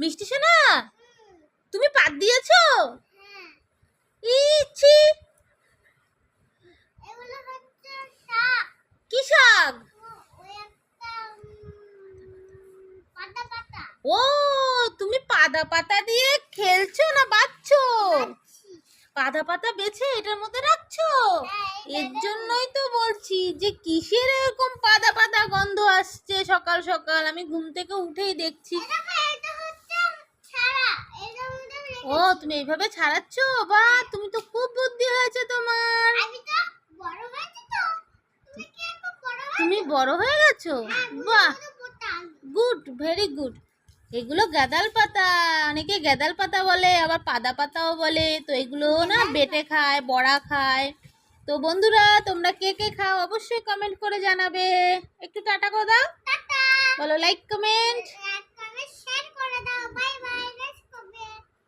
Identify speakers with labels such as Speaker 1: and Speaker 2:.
Speaker 1: মিষ্টি সোনা? তুমি পাত দিয়েছ? ইচ্ছি কি শাক? ও তুমি পাতা পাতা দিয়ে খেলছো না বাচ্চো পাতা পাতা বেছে এটার মধ্যে রাখছো? এর জন্যই তো বলছি যে কিসের এরকম পাতা পাতা গন্ধ আসছে সকাল সকাল? আমি ঘুম থেকে উঠেই দেখছি
Speaker 2: দেখো এটা হচ্ছে ছাড়া এটার মধ্যে আমি
Speaker 1: ও তুমি এইভাবে ছাড়াচ্ছ? বা তুমি তো খুব বুদ্ধি হয়েছে তোমার।
Speaker 2: তুমি কি বড়
Speaker 1: হয়ে গেছো? বাহ। Good very good. এগুলো গাদাল পাতা। অনেকে গাদাল পাতা বলে আবার পাদা পাতাও বলে। তো এগুলো না বেটে খায় বড়া খায়। তো বন্ধুরা তোমরা কে কে খাও অবশ্যই কমেন্ট করে জানাবে। একটু টাটা করে দাও।
Speaker 2: টাটা।
Speaker 1: বলো লাইক কমেন্ট